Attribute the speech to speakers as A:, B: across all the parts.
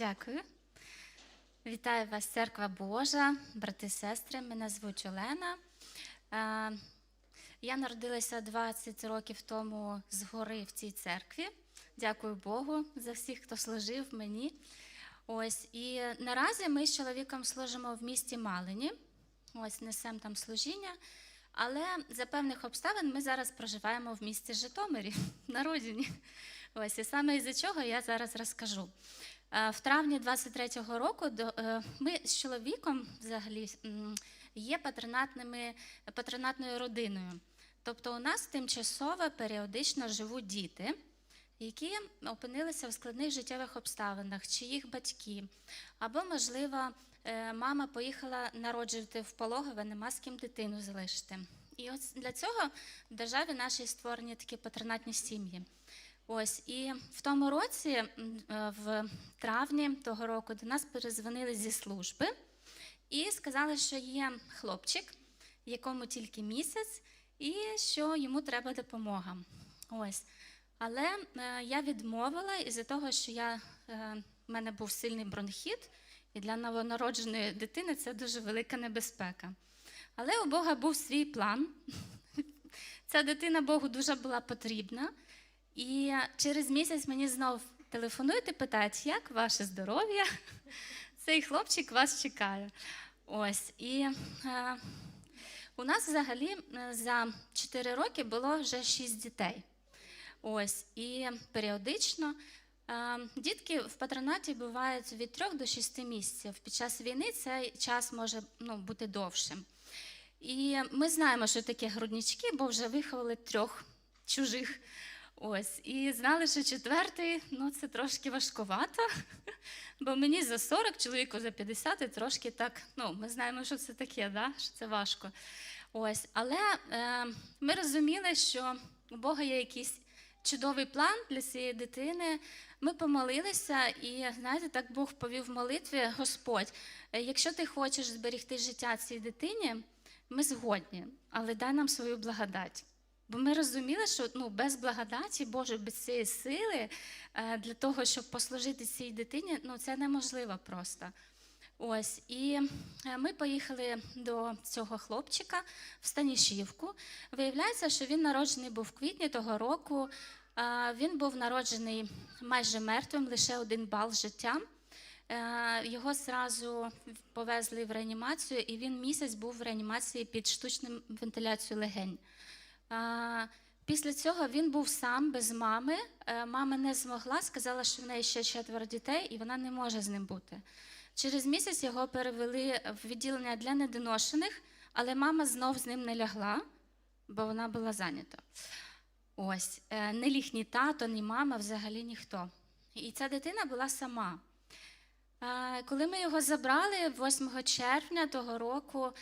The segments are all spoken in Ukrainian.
A: Дякую. Вітаю вас, церква Божа, брати і сестри. Мене звуть Олена. Е, Я народилася 20 років тому згори в цій церкві. Дякую Богу за всіх, хто служив мені. Ось і наразі ми з чоловіком служимо в місті Малині. Ось несемо там служіння. Але за певних обставин ми зараз проживаємо в місті Житомирі на родині. Ось і саме із-за чого я зараз розкажу. Е, В травні 23-го року е, ми з чоловіком взагалі є патронатними, патронатною родиною. Тобто у нас тимчасово періодично живуть діти, які опинилися в складних життєвих обставинах, чи їх батьки, або, можливо, е, мама поїхала народжувати в пологове, нема з ким дитину залишити. І ось для цього в державі нашій створені такі патронатні сім'ї. Ось і в тому році, е, в травні того року, до нас перезвонили зі служби і сказали, що є хлопчик, якому тільки місяць, і що йому треба допомога. Ось. Але е, я відмовила із-за того, що я, е, в мене був сильний бронхіт, і для новонародженої дитини це дуже велика небезпека. Але у Бога був свій план. Ця дитина Богу дуже була потрібна. І через місяць мені знов телефонують і питають, як ваше здоров'я? Цей хлопчик вас чекає. Ось. І е, у нас взагалі е, за 4 роки було вже 6 дітей. Ось. І періодично е, дітки в патронаті бувають від 3 до 6 місяців. Під час війни цей час може ну, бути довшим. І ми знаємо, що таке груднички, бо вже виховали трьох чужих. Ось, і знали, що четвертий, ну це трошки важкувато, бо мені за 40, чоловіку за 50, і трошки так, ну, ми знаємо, що це таке, да? що це важко. Ось, але е, ми розуміли, що у Бога є якийсь чудовий план для цієї дитини. Ми помолилися, і знаєте, так Бог повів в молитві, Господь, е, якщо ти хочеш зберегти життя цій дитині, ми згодні, але дай нам свою благодать. Бо ми розуміли, що ну, без благодаті Боже, без цієї сили е, для того, щоб послужити цій дитині, ну це неможливо просто. Ось, і е, ми поїхали до цього хлопчика в Станішівку. Виявляється, що він народжений був в квітні того року. Е, Він був народжений майже мертвим, лише один бал життя. Його зразу повезли в реанімацію, і він місяць був в реанімації під штучним вентиляцією легень. Після цього він був сам без мами. Е, Мама не змогла, сказала, що в неї ще четверо дітей, і вона не може з ним бути. Через місяць його перевели в відділення для недоношених, але мама знов з ним не лягла, бо вона була зайнята. Ось, е, не ліг ні тато, ні мама, взагалі ніхто. І ця дитина була сама. Е, Коли ми його забрали 8 червня того року,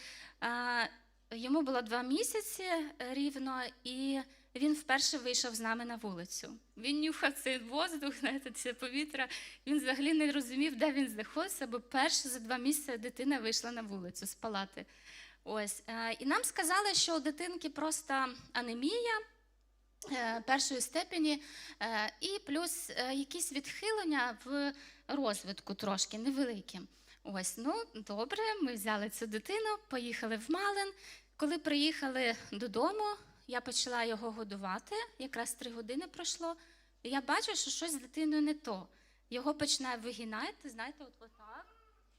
A: йому було два місяці рівно, і він вперше вийшов з нами на вулицю. Він нюхав цей воздух, знаєте, це повітря. Він взагалі не розумів, де він знаходиться, бо перше за два місяці дитина вийшла на вулицю з палати. Ось. е, І нам сказали, що у дитинки просто анемія е, першої степені, е, і плюс е, якісь відхилення в розвитку трошки невеликі. Ось, ну добре, ми взяли цю дитину, поїхали в Малин. Коли приїхали додому, я почала його годувати. Якраз три години пройшло. І я бачу, що щось з дитиною не то. Його починає вигинати, знаєте, от отак.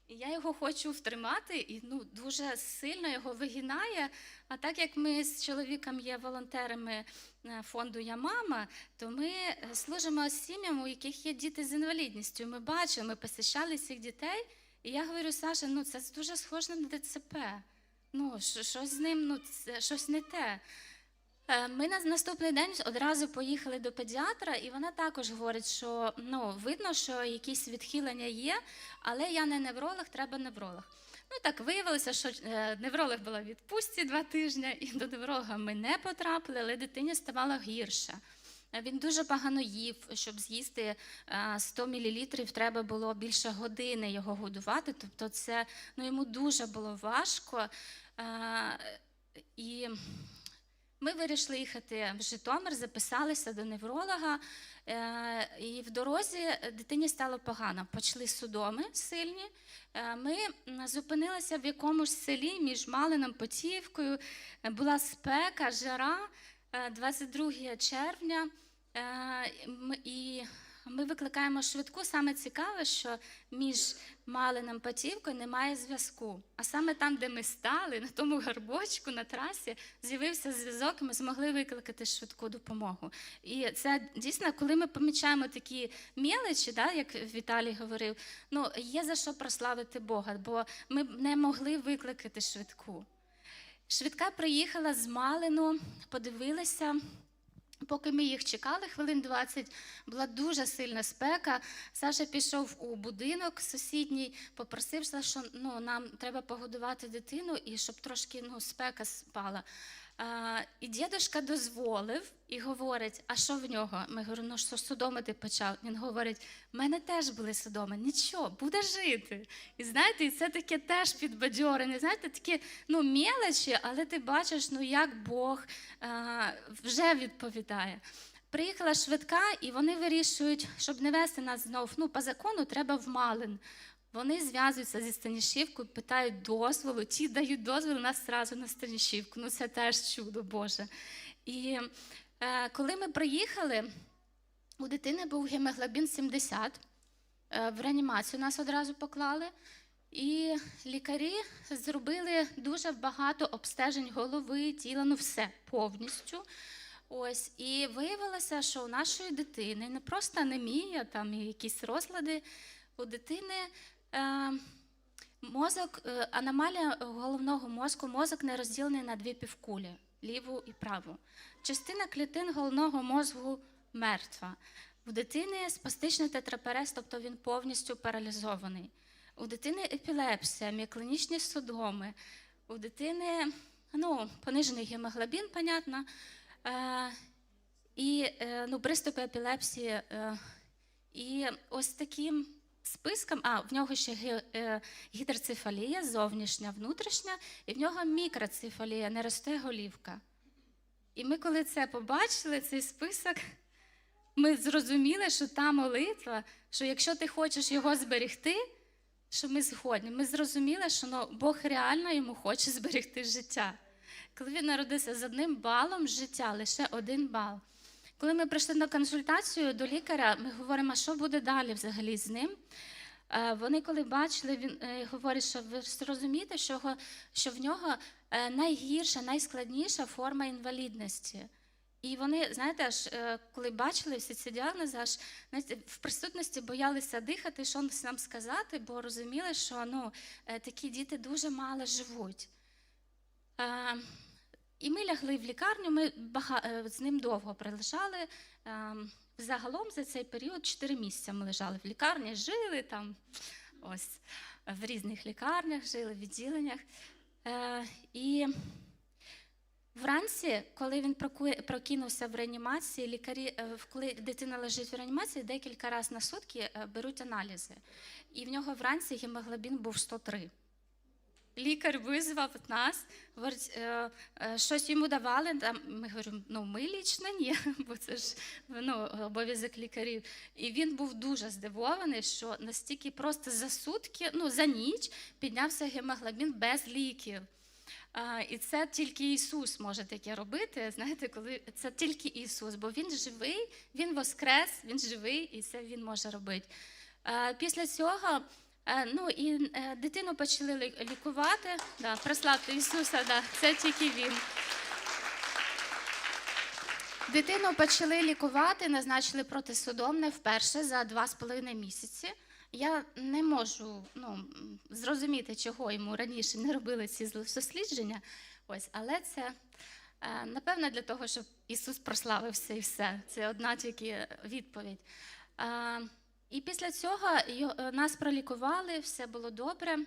A: І я його хочу втримати, і ну дуже сильно його вигинає. А так як ми з чоловіком є волонтерами е, фонду Я мама, то ми е, служимо сім'ям, у яких є діти з інвалідністю. Ми бачимо, ми посещали цих дітей. І я говорю, Саша, ну це дуже схоже на ДЦП. Ну, щось з ним, ну це щось не те. Е, Ми на наступний день одразу поїхали до педіатра, і вона також говорить, що ну, видно, що якісь відхилення є, але я не невролог, треба невролог. Ну так виявилося, що е, невролог була в відпустці два тижні, і до невролога ми не потрапили, але дитині ставало гірше. Е, Він дуже погано їв, щоб з'їсти е, 100 мл, треба було більше години його годувати. Тобто, це ну, йому дуже було важко. Е, І Ми вирішили їхати в Житомир, записалися до невролога, е, і в дорозі дитині стало погано. Почали судоми сильні. Е, Ми зупинилися в якомусь селі між Малином Потіївкою. Е, Була спека, жара, е, 22 червня. Е, І ми викликаємо швидку. Саме цікаве, що між Малином Потівкою немає зв'язку. А саме там, де ми стали, на тому гарбочку на трасі, з'явився зв'язок, і ми змогли викликати швидку допомогу. І це дійсно, коли ми помічаємо такі мелочі, да, як Віталій говорив, ну є за що прославити Бога, бо ми не могли викликати швидку. Швидка приїхала з Малину, подивилася. Поки ми їх чекали, хвилин 20, була дуже сильна спека. Саша пішов у будинок сусідній, попросив, що ну, нам треба погодувати дитину і щоб трошки ну, спека спала. І дідушка дозволив і говорить: а що в нього? Ми говоримо, ну що судомити почав. Він говорить: в мене теж були судоми, нічого, буде жити. І знаєте, і це таке теж підбадьорення. Знаєте, такі ну, мелочі, але ти бачиш, ну як Бог а, вже відповідає. Приїхала швидка, і вони вирішують, щоб не вести нас знов. Ну, по закону треба в Малин. Вони зв'язуються зі Станішівкою, питають дозволу, ті дають дозвіл нас зразу на Станішівку. Ну це теж чудо Боже. І е, коли ми приїхали, у дитини був гемоглобін 70. Е, в реанімацію нас одразу поклали. І лікарі зробили дуже багато обстежень голови, тіла, ну все повністю. Ось і виявилося, що у нашої дитини не просто анемія, там і якісь розлади. У дитини мозок, е, аномалія головного мозку, мозок не розділений на дві півкулі ліву і праву. Частина клітин головного мозку мертва. У дитини спастичний тетрапарез, тобто він повністю паралізований. У дитини епілепсія, міоклінічні судоми, у дитини ну, понижений гемоглобін, понятно. Е, і е, ну, приступи епілепсії. Е, і ось таким списком, а в нього ще е, гідроцефалія, зовнішня, внутрішня, і в нього мікроцефалія, не росте голівка. І ми, коли це побачили, цей список, ми зрозуміли, що та молитва, що якщо ти хочеш його зберегти, що ми згодні. Ми зрозуміли, що ну, Бог реально йому хоче зберегти життя. Коли він народився з одним балом життя, лише один бал. Коли ми прийшли на консультацію до лікаря, ми говоримо, а що буде далі взагалі з ним. Е, Вони, коли бачили, він е, говорить, що ви ж розумієте, що, в нього е, найгірша, найскладніша форма інвалідності. І вони, знаєте, аж коли бачили всі ці діагнози, аж знаєте, в присутності боялися дихати, що нам сказати, бо розуміли, що ну, такі діти дуже мало живуть. І ми лягли в лікарню, ми е, з ним довго прилежали. Е, Загалом за цей період 4 місяці ми лежали в лікарні, жили там, ось в різних лікарнях, жили в відділеннях. Е, І вранці, коли він прокинувся в реанімації, лікарі, е, коли дитина лежить в реанімації, декілька разів на сутки беруть аналізи. І в нього вранці гемоглобін був 103. Лікар визвав нас, е, е, щось йому давали. Ми говоримо, ну ми лічно ні, бо це ж ну, обов'язок лікарів. І він був дуже здивований, що настільки просто за сутки, ну за ніч піднявся гемоглобін без ліків. І це тільки Ісус може таке робити. Знаєте, коли це тільки Ісус, бо Він живий, Він воскрес, Він живий, і це Він може робити. Після цього. Е, Ну і е, дитину почали лікувати. Да, прославте Ісуса, да, це тільки він. Дитину почали лікувати, назначили протисудомне вперше за два з половиною місяці. Я не можу ну, зрозуміти, чого йому раніше не робили ці дослідження. Ось, але це е, напевно для того, щоб Ісус прославився і все. Це одна тільки відповідь. І після цього е, нас пролікували, все було добре.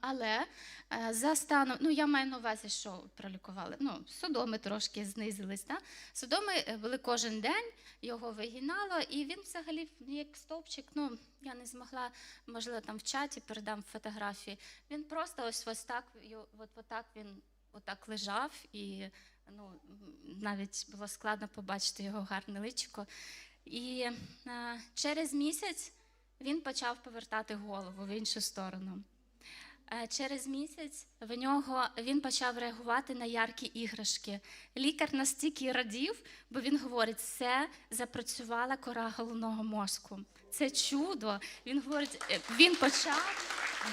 A: Але е, за станом, ну я маю на увазі, що пролікували. Ну, судоми трошки знизились. Да? Судоми е, були кожен день, його вигинало, і він взагалі як стовпчик. Ну я не змогла, можливо, там в чаті передам фотографії. Він просто ось ось так, от, от так він отак лежав і ну, навіть було складно побачити його гарне личико. І е, через місяць він почав повертати голову в іншу сторону. Е, Через місяць в нього він почав реагувати на яркі іграшки. Лікар настільки радів, бо він говорить, це запрацювала кора головного мозку. Це чудо. Він говорить, е, він почав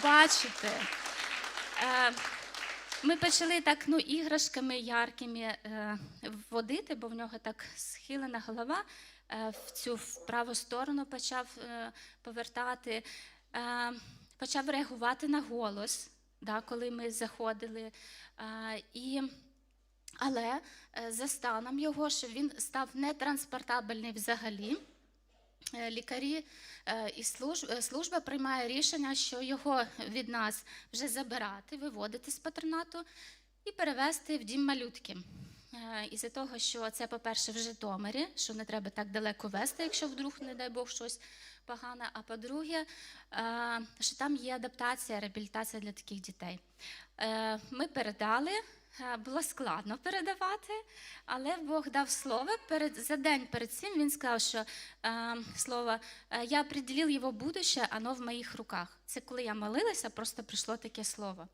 A: бачити. Ми почали так ну, іграшками яркими водити, бо в нього так схилена голова. Е, в цю праву сторону почав е, повертати. Е, почав реагувати на голос, да, коли ми заходили. І, але за станом його, що він став нетранспортабельний взагалі. Лікарі і служба, служба приймає рішення, що його від нас вже забирати, виводити з патронату і перевезти в дім малютки. Е, Із-за того, що це, по-перше, в Житомирі, що не треба так далеко вести, якщо вдруг, не дай Бог, щось погане. А по-друге, е, що там є адаптація, реабілітація для таких дітей. Е, Ми передали. Було складно передавати, але Бог дав слово. За день перед цим він сказав, що слово я определив його будуще, оно в моїх руках. Це коли я молилася, просто прийшло таке слово.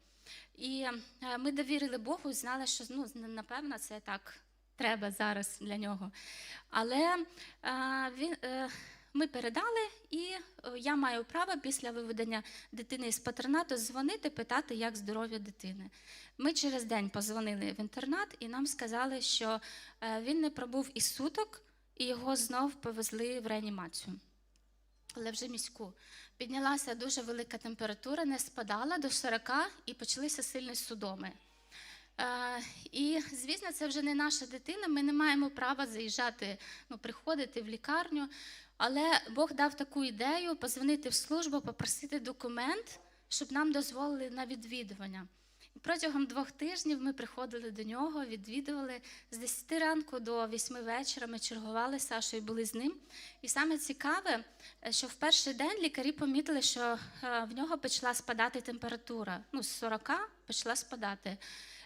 A: І е, ми довірили Богу і знали, що ну, напевно це так треба зараз для нього. Але е, він, е, ми передали, і я маю право після виведення дитини з патронату дзвонити, питати, як здоров'я дитини. Ми через день позвонили в інтернат і нам сказали, що він не пробув і суток, і його знов повезли в реанімацію. Але вже міську. Піднялася дуже велика температура, не спадала до 40 і почалися сильні судоми. Е, і, звісно, це вже не наша дитина. Ми не маємо права заїжджати, ну, приходити в лікарню. Але Бог дав таку ідею позвонити в службу, попросити документ, щоб нам дозволили на відвідування. Протягом двох тижнів ми приходили до нього, відвідували з 10 ранку до 8 вечора. Ми чергували з Сашою, були з ним. І саме цікаве, що в перший день лікарі помітили, що е, в нього почала спадати температура. Ну, з 40 почала спадати.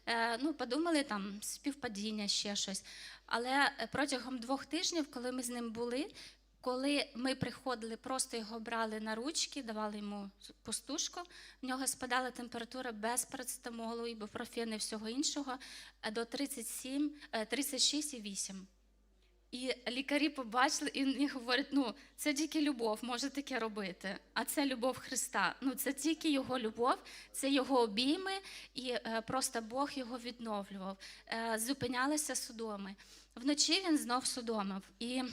A: Е, Ну, подумали там співпадіння, ще щось. Але е, протягом двох тижнів, коли ми з ним були, коли ми приходили, просто його брали на ручки, давали йому пустушку, в нього спадала температура без парацетамолу, ібупрофену і всього іншого е, до 37, е, 36,8. І лікарі побачили і говорять: ну це тільки любов може таке робити. А це любов Христа. Ну це тільки його любов, це його обійми, і е, просто Бог його відновлював. Зупинялися судоми. Вночі він знов судомив. І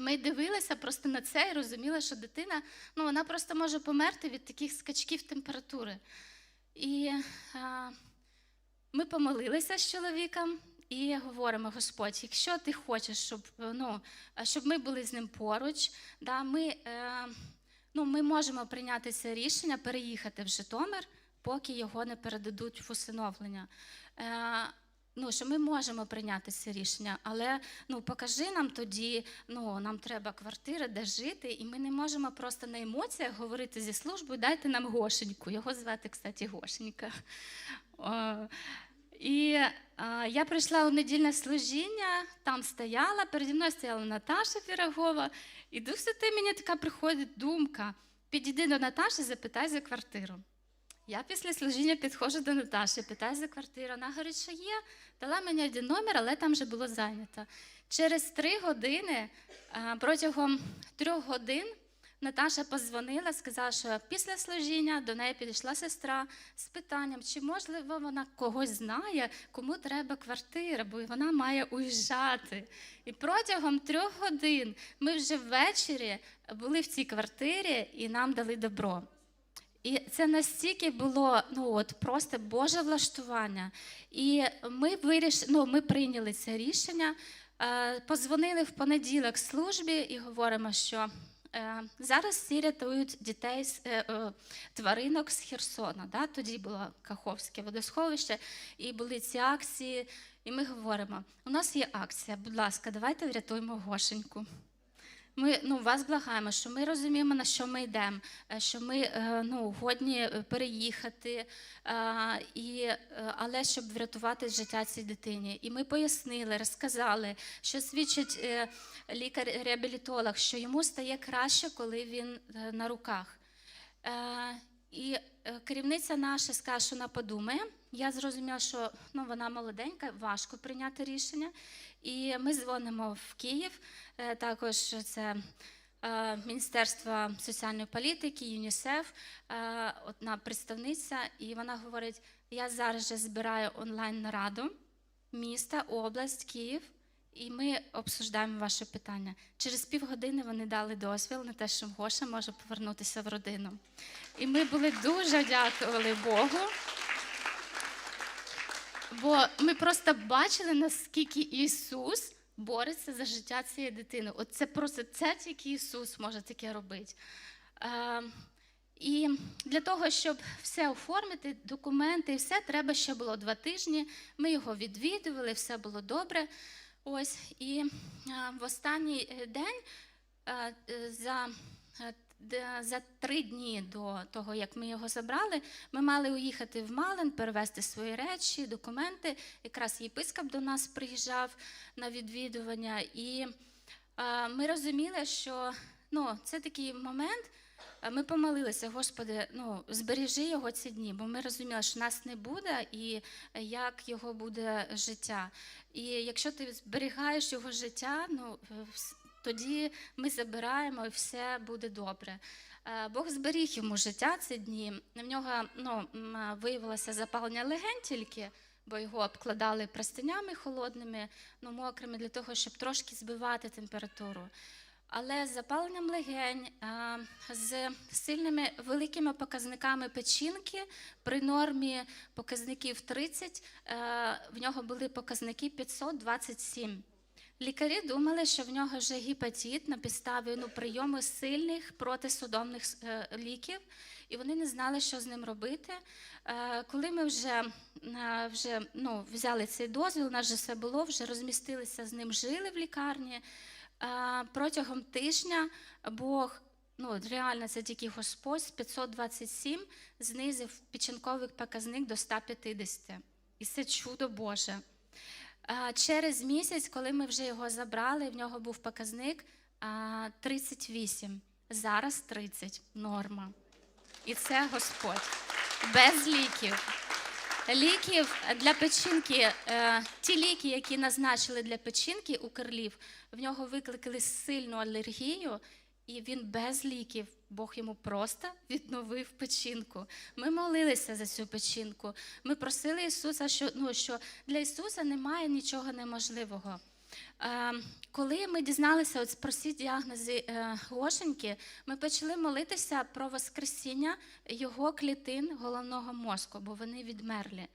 A: ми дивилися просто на це і розуміли, що дитина ну, вона просто може померти від таких скачків температури. І а, ми помолилися з чоловіком і говоримо: Господь, якщо ти хочеш, щоб, ну, щоб ми були з ним поруч, да, ми, е, ну, ми можемо прийняти це рішення переїхати в Житомир, поки його не передадуть в усиновлення. Е, ну, що ми можемо прийняти це рішення, але ну, покажи нам тоді, ну, нам треба квартира, де жити, і ми не можемо просто на емоціях говорити зі службою, дайте нам Гошеньку. Його звати, кстати, Гошенька. І а, я прийшла у недільне служіння, там стояла, переді мною стояла Наташа Пірогова, і Дух мені така приходить думка: підійди до Наташі, запитай за квартиру. Я після служіння підходжу до Наташі, питаю за квартиру. Вона говорить, що є. Дала мені один номер, але там вже було зайнято. Через три години, протягом трьох годин, Наташа позвонила, сказала, що після служіння до неї підійшла сестра з питанням, чи можливо вона когось знає, кому треба квартира, бо вона має уїжджати. І протягом трьох годин ми вже ввечері були в цій квартирі і нам дали добро. І це настільки було ну от просто Боже влаштування. І ми виріш... ну, ми прийняли це рішення, е, позвонили в понеділок службі і говоримо, що е, зараз всі рятують дітей з е, е, тваринок з Херсона. Да? Тоді було Каховське водосховище, і були ці акції. І ми говоримо: у нас є акція, будь ласка, давайте врятуємо Гошеньку. Ми ну вас благаємо, що ми розуміємо, на що ми йдемо, е, що ми е, ну годні е, переїхати, і, але щоб врятувати життя цій дитині. І ми пояснили, розказали, що свідчить лікар-реабілітолог, що йому стає краще, коли він на руках. І керівниця наша сказала, що вона подумає. Я зрозуміла, що ну, вона молоденька, важко прийняти рішення. І ми дзвонимо в Київ. Е, Також це е, Міністерство соціальної політики, ЮНІСЕФ, е, одна представниця, і вона говорить: я зараз же збираю онлайн нараду міста, область, Київ. І ми обсуждаємо ваше питання. Через півгодини вони дали дозвіл на те, що Гоша може повернутися в родину. І ми були дуже дякували Богу. Бо ми просто бачили, наскільки Ісус бореться за життя цієї дитини. От це просто це тільки Ісус може таке робити. Е, і для того, щоб все оформити, документи і все, треба ще було два тижні. Ми його відвідували, все було добре. Ось і е, в останній е, день е, е, за, е, за три дні до того, як ми його забрали, ми мали уїхати в Малин, перевезти свої речі, документи. Якраз єпископ до нас приїжджав на відвідування, і е, ми розуміли, що ну, це такий момент. е, Ми помолилися, Господи, ну збережи його ці дні, бо ми розуміли, що нас не буде, і як його буде життя. І якщо ти зберігаєш його життя, ну тоді ми забираємо і все буде добре. Е, Бог зберіг йому життя ці дні. В нього ну, виявилося запалення легень тільки, бо його обкладали простинями холодними, ну, мокрими, для того, щоб трошки збивати температуру. Але з запаленням легень, е, з сильними великими показниками печінки при нормі показників 30, е, в нього були показники 527. Лікарі думали, що в нього вже гепатит на підставі ну, прийому сильних протисудомних е, ліків, і вони не знали, що з ним робити. Е, коли ми вже, е, вже ну, взяли цей дозвіл, у нас вже все було, вже розмістилися з ним, жили в лікарні. Протягом тижня Бог, ну реально це тільки Господь, з 527 знизив печінковий показник до 150. І це чудо Боже. Через місяць, коли ми вже його забрали, в нього був показник 38. Зараз 30 норма. І це Господь. Без ліків. Ліків для печінки, е, ті ліки, які назначили для печінки у керлів, в нього викликали сильну алергію, і він без ліків. Бог йому просто відновив печінку. Ми молилися за цю печінку. Ми просили Ісуса, що, ну, що для Ісуса немає нічого неможливого. Е, коли ми дізналися от про ці діагнози е, Гошеньки, ми почали молитися про воскресіння його клітин головного мозку, бо вони відмерлі.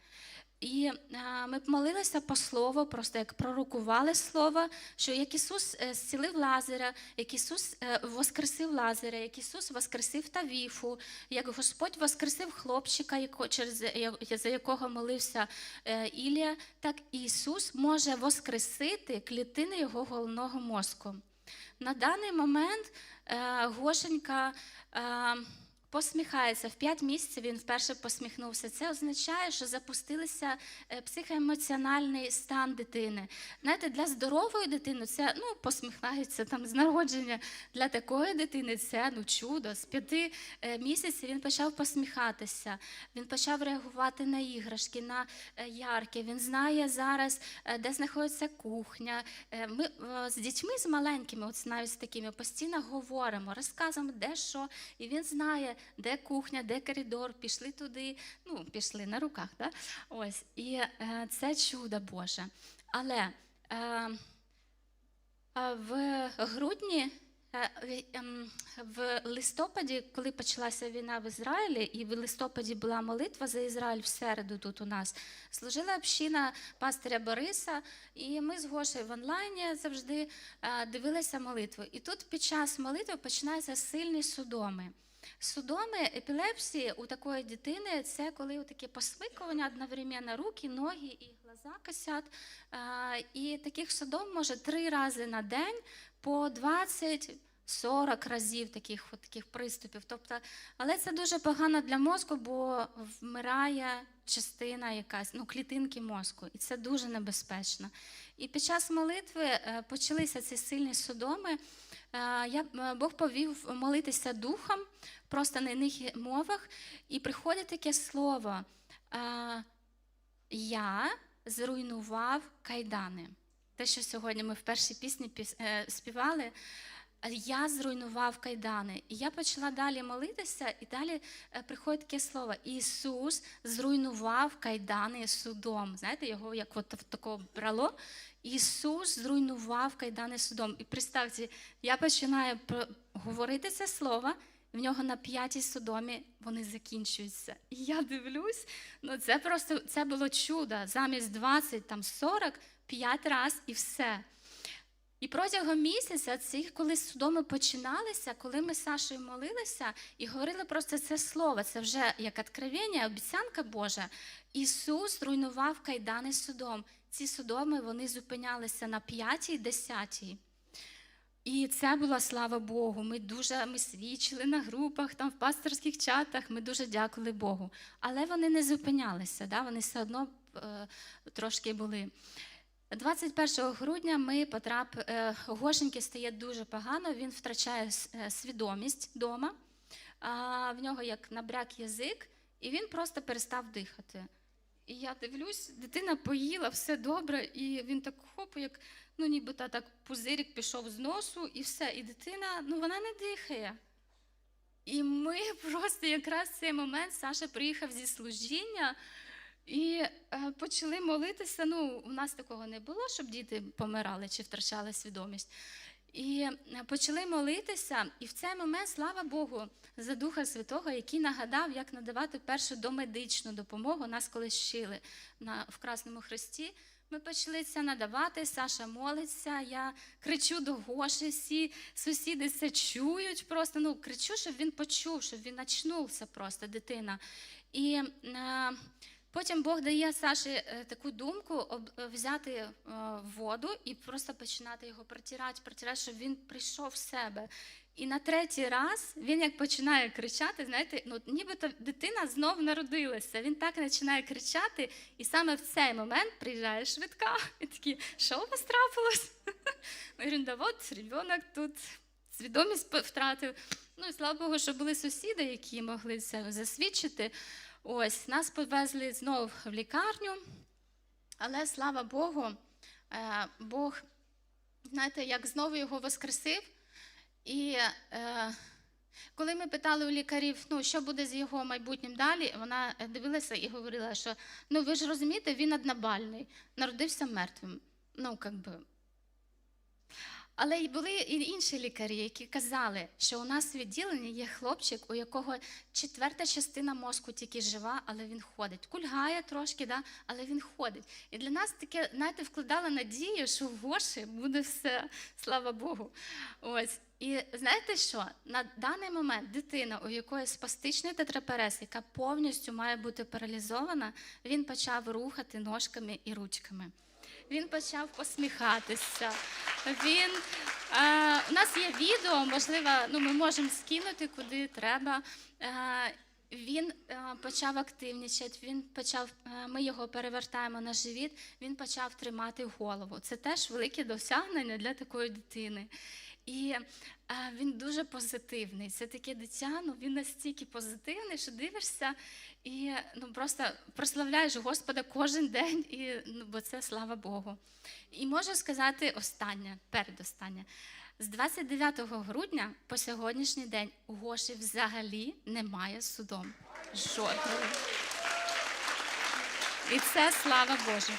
A: І е, ми молилися по слову, просто як пророкували слово, що як Ісус е, зцілив Лазаря, як Ісус е, воскресив Лазаря, як Ісус воскресив Тавіфу, як Господь воскресив хлопчика, через за якого молився Ілія, так Ісус може воскресити клітини його головного мозку. На даний момент Гошенька посміхається. В 5 місяців він вперше посміхнувся. Це означає, що запустилися е, психоемоціональний стан дитини. Знаєте, для здорової дитини це ну, посміхається там з народження. Для такої дитини це ну, чудо. З п'яти е, місяців він почав посміхатися, він почав реагувати на іграшки, на е, ярки. Він знає зараз, де знаходиться кухня. Ми з дітьми з маленькими, от навіть з такими, постійно говоримо, розказуємо, де що. І він знає, де кухня, де коридор, пішли туди, ну, пішли на руках. Да? Ось. І е, це чудо Боже. Але е, е, в грудні. е, в- ем, листопаді, коли почалася війна в Ізраїлі, і в листопаді була молитва за Ізраїль в середу тут у нас, служила община пастиря Бориса, і ми з Гошею в онлайні завжди е, дивилися молитву. І тут під час молитви починаються сильні судоми. Судоми епілепсії у такої дитини це коли таке посмикування одновременно руки, ноги і глаза косять. І таких судом може три рази на день по 20 40 разів таких, от, таких приступів. Тобто, але це дуже погано для мозку, бо вмирає частина якась, ну, клітинки мозку, і це дуже небезпечно. І під час молитви е, почалися ці сильні судоми. Е, Я, е, Бог повів молитися духом, просто на них мовах, і приходить таке слово. е, Я зруйнував кайдани. Те, що сьогодні ми в першій пісні е, співали. Я зруйнував кайдани. І я почала далі молитися, і далі е, приходить таке слово: Ісус зруйнував кайдани судом. Знаєте, його як от такого брало. Ісус зруйнував кайдани судом. І представте, я починаю говорити це слово, в нього на п'ятій судомі вони закінчуються. І я дивлюсь, ну це просто це було чудо. Замість 20, там 40, 5 раз і все. І протягом місяця, цих, коли судоми починалися, коли ми з Сашою молилися і говорили просто це слово, це вже як откровення, обіцянка Божа. Ісус руйнував кайдани судом. Ці судоми вони зупинялися на п'ятій, десятій. І це була слава Богу. Ми дуже ми свідчили на групах, там в пасторських чатах. Ми дуже дякували Богу. Але вони не зупинялися, да? вони все одно е, трошки були. 21 грудня ми потрап... е, Гошеньки стає дуже погано, він втрачає е, свідомість вдома, в нього як набряк язик, і він просто перестав дихати. І я дивлюсь, дитина поїла, все добре, і він так хоп, як ну нібито так пузирик пішов з носу, і все. І дитина, ну вона не дихає. І ми просто якраз в цей момент Саша приїхав зі служіння. І е, почали молитися. Ну, у нас такого не було, щоб діти помирали чи втрачали свідомість. І е, почали молитися, і в цей момент, слава Богу, за Духа Святого, який нагадав, як надавати першу домедичну допомогу. Нас колись вчили на, в Красному Христі. Ми почали це надавати. Саша молиться. Я кричу до Гоші, всі сусіди це чують. Просто ну кричу, щоб він почув, щоб він очнувся просто, дитина. І е, Потім Бог дає Саші е, таку думку е, взяти е, воду і просто починати його протирати, протирати, щоб він прийшов в себе. І на третій раз він як починає кричати, знаєте, ну нібито дитина знов народилася. Він так починає кричати, і саме в цей момент приїжджає швидка. І такі, що у вас трапилось? Ми говоримо, да от ребенок тут свідомість втратив. Ну і слава Богу, що були сусіди, які могли це засвідчити. Ось нас повезли знову в лікарню, але слава Богу, е, Бог, знаєте, як знову його воскресив. І е, коли ми питали у лікарів, ну що буде з його майбутнім далі, вона дивилася і говорила, що ну ви ж розумієте, він однобальний, народився мертвим. Ну, як би. Але й були і інші лікарі, які казали, що у нас в відділенні є хлопчик, у якого четверта частина мозку тільки жива, але він ходить. Кульгає трошки, да, але він ходить. І для нас таке, знаєте, вкладала надію, що в Гоші буде все, слава Богу. Ось. І знаєте що? На даний момент дитина, у якої спастичний тетраперез, яка повністю має бути паралізована, він почав рухати ножками і ручками. Він почав посміхатися. Він, е, у нас є відео, можливо, ну, ми можемо скинути куди треба. Е, він е, почав активнічати, він почав, е, ми його перевертаємо на живіт, він почав тримати голову. Це теж велике досягнення для такої дитини. І е, він дуже позитивний. Це таке дитя, ну він настільки позитивний, що дивишся і ну, просто прославляєш Господа кожен день, і, ну, бо це слава Богу. І можу сказати останнє, передостаннє. З 29 грудня по сьогоднішній день у Гоші взагалі немає судом. Жодного. І це слава Божа.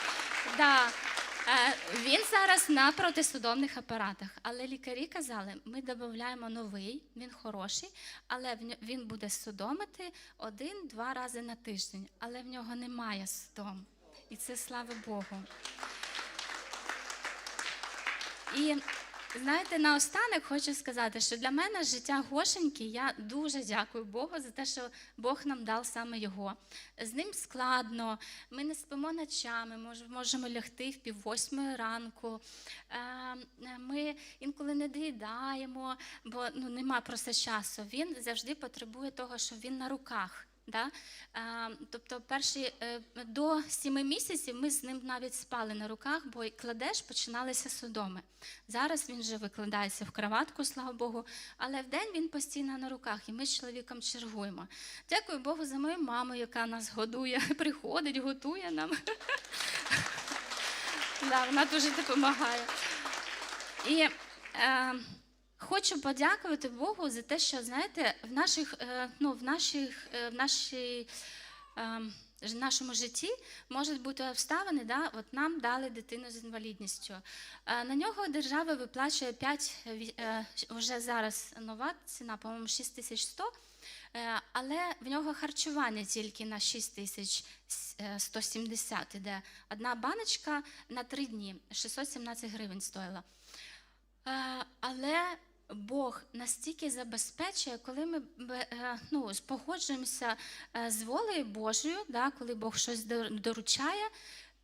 A: Да, е, він зараз на протисудомних апаратах, але лікарі казали, ми додаємо новий, він хороший, але він буде судомити один-два рази на тиждень, але в нього немає судом. І це слава Богу. І Знаєте, наостанок хочу сказати, що для мене життя Гошеньки, я дуже дякую Богу за те, що Бог нам дав саме його. З ним складно, ми не спимо ночами, можемо лягти в пів восьмої ранку. Е, Ми інколи не доїдаємо, бо ну, нема просто часу. Він завжди потребує того, що він на руках. Да? Тобто перші е, до сіми місяців ми з ним навіть спали на руках, бо кладеш починалися судоми. Зараз він вже викладається в кроватку, слава Богу, але вдень він постійно на руках, і ми з чоловіком чергуємо. Дякую Богу за мою маму, яка нас годує, приходить, готує нам. Вона дуже допомагає. І е, хочу подякувати Богу за те, що знаєте, в наших, е, ну, в наших, е, в нашій. е, ж- нашому житті можуть бути обставини, да? от нам дали дитину з інвалідністю. Е, На нього держава виплачує 5, вже зараз нова ціна, по-моєму, 6100, е, але в нього харчування тільки на 6170 іде. Одна баночка на 3 дні, 617 гривень стоїла. Але Бог настільки забезпечує, коли ми е, ну, погоджуємося е, з волею Божою, да, коли Бог щось дор- доручає.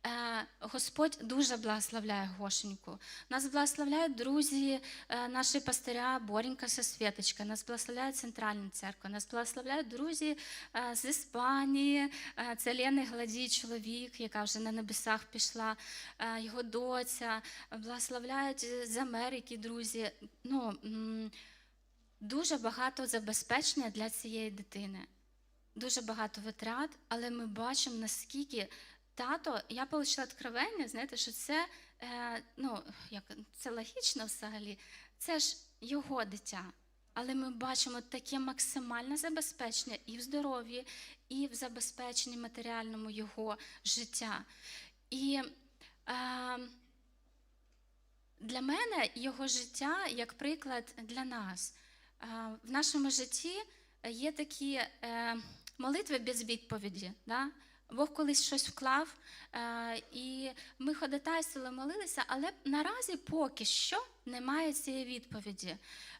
A: Е, Господь дуже благословляє Гошеньку. Нас благословляють друзі, е, наші пастиря Боренька со Світочка, нас благословляє Центральна церква, нас благословляють друзі е, з Іспанії, це Лени Гладій, чоловік, яка вже на небесах пішла, його доця, благословляють з Америки друзі. Ну, дуже багато забезпечення для цієї дитини. Дуже багато витрат, але ми бачимо, наскільки тато, я отримала откровення, знаєте, що це, е, ну, як, це логічно взагалі, це ж його дитя. Але ми бачимо таке максимальне забезпечення і в здоров'ї, і в забезпеченні матеріальному його життя. І е, для мене його життя як приклад для нас. Е, В нашому житті є такі е, молитви без відповіді. Да? Бог колись щось вклав, е, і ми ходатайствували, молилися, але наразі поки що немає цієї відповіді.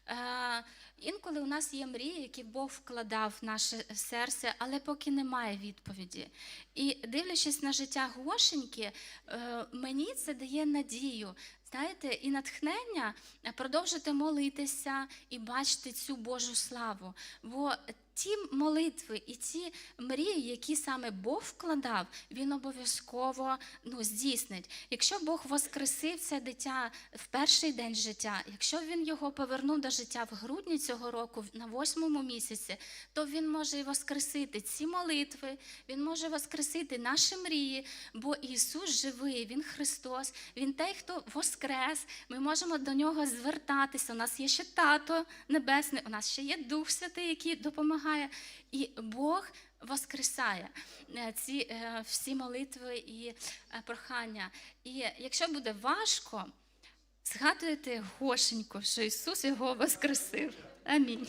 A: Е, Інколи у нас є мрії, які Бог вкладав в наше серце, але поки немає відповіді. І дивлячись на життя Гошеньки, е, мені це дає надію. Знаєте, і натхнення продовжити молитися і бачити цю Божу славу. Бо ті молитви і ті мрії, які саме Бог вкладав, він обов'язково ну, здійснить. Якщо Бог воскресив це дитя в перший день життя, якщо він його повернув до життя в грудні цього року, на восьмому місяці, то він може і воскресити ці молитви, він може воскресити наші мрії, бо Ісус живий, Він Христос, Він той, хто воскрес. Ми можемо до нього звертатися. У нас є ще тато небесний, у нас ще є Дух Святий, який допомагає. І Бог воскресає е, ці е, всі молитви і е, прохання. І якщо буде важко, згадуйте Гошеньку, що Ісус його воскресив. Амінь.